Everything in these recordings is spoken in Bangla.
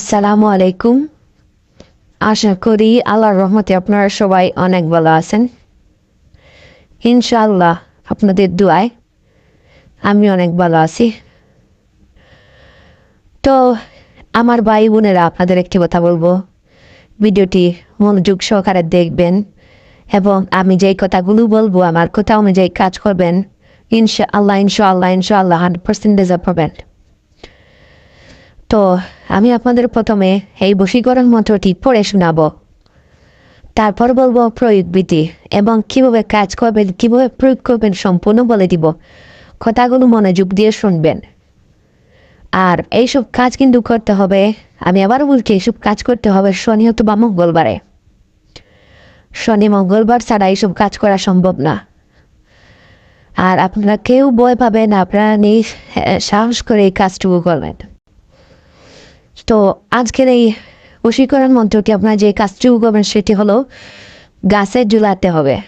আসসালামু আলাইকুম। আশা করি আল্লাহর রহমতে আপনারা সবাই অনেক ভালো আছেন। ইনশাআল্লাহ আপনাদের দোয়ায় আমি অনেক ভালো আছি। তো আমার ভাই বোনেরা, আপনাদের একটি কথা বলব। ভিডিওটি মনোযোগ সহকারে দেখবেন এবং আমি যেই কথাগুলো বলব, আমার কথা অনুযায়ী কাজ করবেন ইনশা আল্লাহ ইনশাআল্লাহ ইনশাআল্লাহ, হান্ড্রেড পার্সেন্ট রেজাল্ট পাবেন। তো আমি আপনাদের প্রথমে এই বশীকরণ মন্ত্রটি পড়ে শোনাবো। তারপর বলব প্রয়োগ বিধি এবং কীভাবে কাজ করবেন, কীভাবে প্রয়োগ করবেন সম্পূর্ণ বলে দিব। কথাগুলো মনোযোগ দিয়ে শুনবেন। আর এইসব কাজ কিন্তু করতে হবে, আমি আবার বলছি এইসব কাজ করতে হবে শনি অথবা মঙ্গলবারে। শনি, মঙ্গলবার ছাড়া এইসব কাজ করা সম্ভব না। আর আপনারা কেউ ভয় পাবেন আপনারা নিজ সাহস করে এই কাজটুকু করবেন। তো আজকের এই বশীকরণ মন্ত্রটি আপনার যে কাজটুকু করবেন সেটি হলো গাছের ঝুলাতে হবে।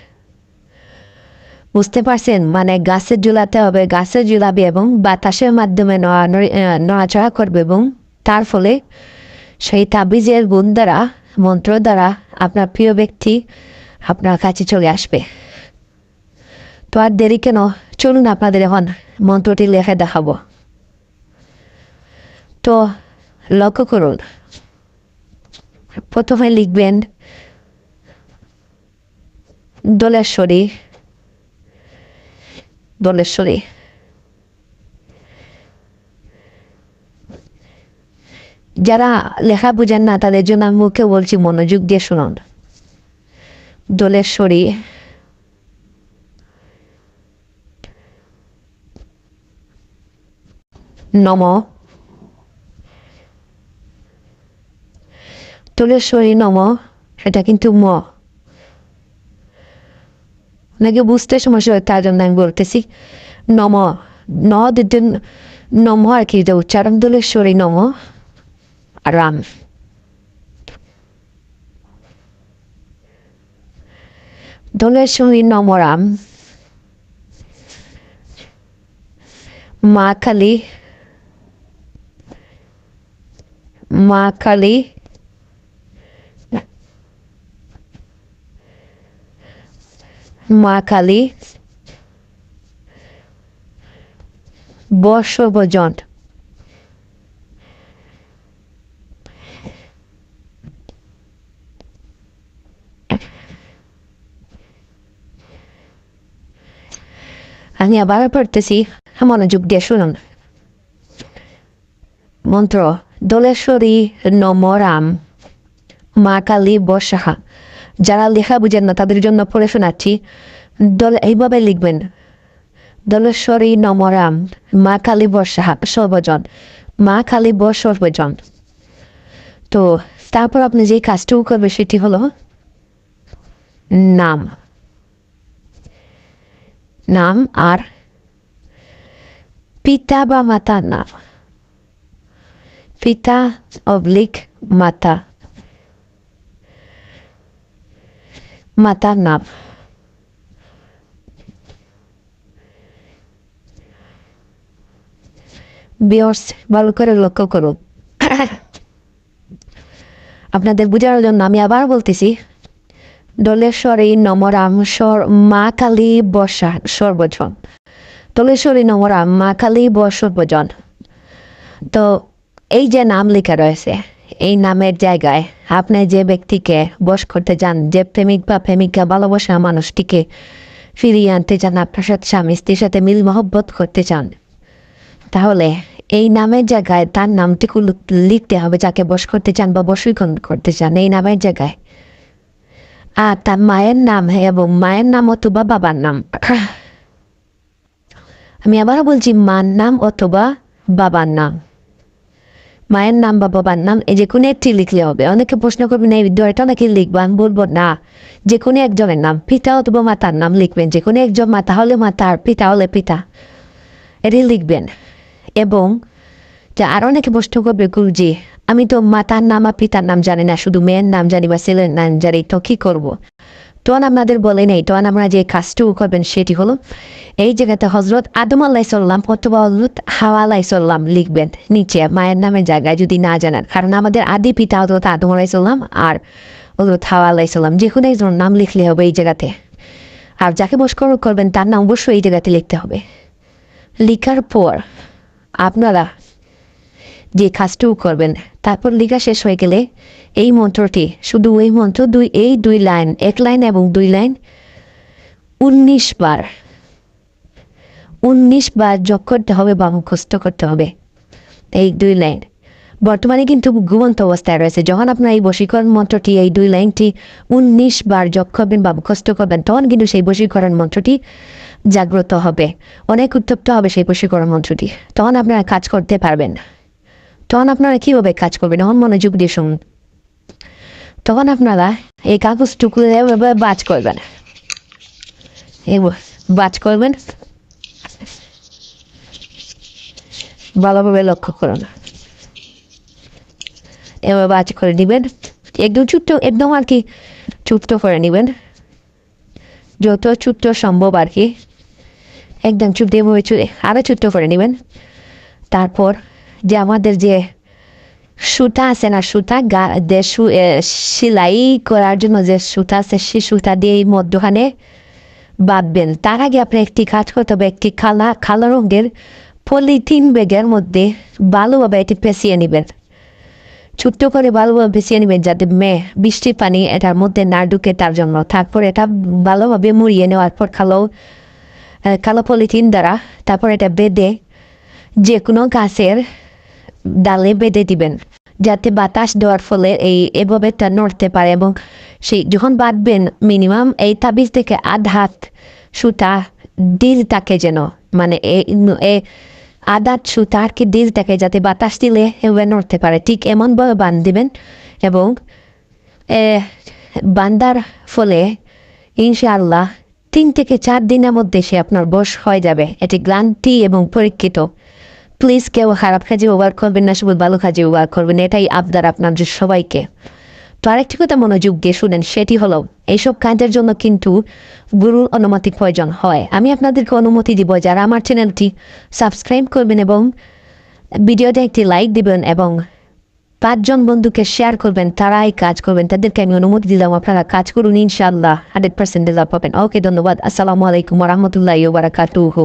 বুঝতে পারছেন? মানে গাছের ঝুলাতে হবে, গাছের ঝুলাবে এবং বাতাসের মাধ্যমে নড়া- নড়ি- নড়াচড়া করবে এবং তার ফলে সেই তাবিজের গুণ দ্বারা, মন্ত্র দ্বারা আপনার প্রিয় ব্যক্তি আপনার কাছে চলে আসবে। তো আর দেরি কেন? চলুন আপনাদের এখন মন্ত্রটি লেখে দেখাবো। তো লক্ষ্য করুন। প্রথমে লিখবেন, দোলেশ্বরী দোলেশ্বরী। যারা লেখা বুঝেন না, তাদের জন্য আমি মুখে বলছি, মনোযোগ দিয়ে শুনুন। দোলেশ্বরী, নম। তুলেশ্বরী নম এটা কিন্তু ম। নাকি বুঝতে সমস্যা হয়, তার জন্য আমি বলতেছি, নম, ন দিতে নম আর কি যে উচ্চারণ তুলেশ্বরী নম, আর রাম। দোলেশ্বরী নম, রাম। মা কালী মা কালী মা কালী বর্ষবজন আমি আবার পড়তেছি, মনোযোগ দিয়ে শুনুন। মন্ত্র, দোলেশ্বরী নমরাম মা কালী বর্ষাহা যারা লেখা বুঝেন না, তাদের জন্য পড়ে শোনাচ্ছি। দল এইভাবে লিখবেন, দলেশ্বরী নমরাম, মা কালী বর্ষাহা সর্বজন, মা কালী বর সর্বজন। তো, তারপর আপনি যে কাজটুকু করবে সেটি হলো, নাম। নাম আর পিতা বা মাতার নাম। পিতা অবলিক মাতা। মাতার নাম। বিয়র্স ভালো করে লক্ষ্য করুন। আপনাদের বোঝার জন্য আমি আবার বলতেছি, দলেশ্বরী নমরাম সর মা কালী বর্ষা সর্বজন। দলেশ্বরী নমরাম মা কালী ব সর্বজন তো এই যে নাম লেখা রয়েছে এই নামের জায়গায় আপনি যে ব্যক্তিকে বশ করতে চান যে প্রেমিক বা প্রেমিকা ভালোবাসা মানুষটিকে ফিরিয়ে আনতে চান আপনার সাথে স্বামী স্ত্রীর সাথে মিল মহব্বত করতে চান, তাহলে এই নামের জায়গায় তার নামটিকে লিখতে হবে, যাকে বশ করতে চান বা বশীকরণ করতে চান, এই নামের জায়গায়। আর তার মায়ের নাম এবং মায়ের নাম অথবা বাবার নাম। আমি আবারও বলছি, মার নাম অথবা বাবার নাম। মায়ের নাম বা বাবার নাম, এই যে কোনো একটি লিখলে হবে। অনেকে প্রশ্ন করবেন এই দয়টা নাকি লিখব? আমি বলব, না, যে কোনো একজনের নাম, পিতা অথবা মাতার নাম লিখবেন। যে কোনো একজন মাতা হলে মাতা আর পিতা হলে পিতা এটি লিখবেন। এবং যে আরও অনেকে প্রশ্ন করবে, গুরুজি, আমি তো মাতার নাম আর পিতার নাম জানি না, শুধু মেয়ের নাম জানি বা ছেলের নাম জানি, তো কী করব? তখন আপনাদের বলে নেই তখন আমরা যে কাজটুকু করবেন সেটি হলো, এই জায়গাতে হজরত আদম আল্লাহ সাল্লাম অথবা হজরত হাওয়া আল্লাহ সাল্লাম লিখবেন নিচে, মায়ের নামের জায়গায় যদি না জানান, কারণ আমাদের আদি পিতা হজরত আদম আলাহ সাল্লাম আর হজরত হাওয়া আল্লাহ সাল্লাম যে কোনো একজন নাম লিখলে হবে এই জায়গাতে। আর যাকে বস্কর করবেন তার নাম অবশ্যই এই জায়গাতে লিখতে হবে। লিখার পর আপনারা যে কাজটুকু করবেন, তারপর লিখা শেষ হয়ে গেলে এই মন্ত্রটি, শুধু এই মন্ত্র দুই, এই দুই লাইন, এক লাইন এবং দুই লাইন। উনিশ বার। উনিশ বার যোগ করতে হবে বা মুখস্থ করতে হবে। এই দুই লাইন। বর্তমানে কিন্তু ঘুমন্ত অবস্থায় রয়েছে। যখন আপনার এই বশীকরণ মন্ত্রটি, এই দুই লাইনটি উনিশ বার যোগ করবেন বা মুখস্থ করবেন, তখন কিন্তু সেই বশীকরণ মন্ত্রটি জাগ্রত হবে। অনেক উত্তপ্ত হবে সেই বশীকরণ মন্ত্রটি। তখন আপনারা কাজ করতে পারবেন। তখন আপনারা কীভাবে কাজ করবেন? তখন মনোযোগ দিয়ে শুনুন। তখন আপনারা এই কাগজটুকু এভাবে বাজ করবেন। বাজ করবেন। ভালোভাবে লক্ষ্য করুন। এবার বাজ করে নেবেন। একদম ছোট্ট, একদম আর কি ছোট্ট করে নেবেন। যত ছোট্ট সম্ভব আর কি। একদম ছোট্ট, এভাবে চু- আরও ছোট্ট করে নেবেন। তারপর যে আমাদের যে সুতা আছে না সুতা সু- এ, সেলাই করার জন্য যে সুতা আছে সেই সুতা দিয়ে এই মধ্যখানে বাঁধবেন। তার আগে আপনি একটি কাজ করতে হবে একটি কালা কালো রঙের পলিথিন ব্যাগের মধ্যে ভালোভাবে এটি পেঁচিয়ে নেবেন। ছোট্ট করে ভালোভাবে পেঁচিয়ে নেবেন যাতে মে বৃষ্টির পানি এটার মধ্যে না ঢুকে তার জন্য। তারপর এটা ভালোভাবে মুড়িয়ে নেওয়ার পর আহ, কালো পলিথিন দ্বারা তারপর এটা বেঁধে যে কোনো গাছের ডালে বেঁধে দিবেন। যাতে বাতাস দেওয়ার ফলে এই এভাবে তা নড়তে পারে এবং সেই যখন বাঁধবেন মিনিমাম এই তাবিজ থেকে আধ হাত সুতা দিল থাকে যেন মানে এ- আদাত সুতা আর কি দিল থাকে যাতে বাতাস দিলে এভাবে নড়তে পারে। ঠিক এমনভাবে বাঁধ দিবেন এবং বান্দার ফলে ইনশাআল্লাহ তিন থেকে চার দিনের মধ্যে সে আপনার বশ হয়ে যাবে। এটি গ্লান্তি এবং পরীক্ষিত। প্লিজ কেউ খারাপ কাজে ব্যবহার করবেন না, শুধু ভালো কাজে ব্যবহার করবেন, এটাই আবদার আপনাদের সবাইকে। তো আরেকটি কথা মনোযোগ দিয়ে শুনেন, সেটি হলো, এইসব কাজের জন্য কিন্তু গুরুর অনুমতি প্রয়োজন হয়। আমি আপনাদেরকে অনুমতি দিব, যারা আমার চ্যানেলটি সাবস্ক্রাইব করবেন এবং ভিডিওতে একটি লাইক দিবেন এবং পাঁচজন বন্ধুকে শেয়ার করবেন, তারাই কাজ করবেন, তাদেরকে আমি অনুমতি দিলাম, আপনারা কাজ করুন, ইনশাআল্লাহ হান্ড্রেড পার্সেন্ট পাবেন। ওকে, ধন্যবাদ। আসসালামু আলাইকুম রহমতুল্লাহ বারাকাতুহু।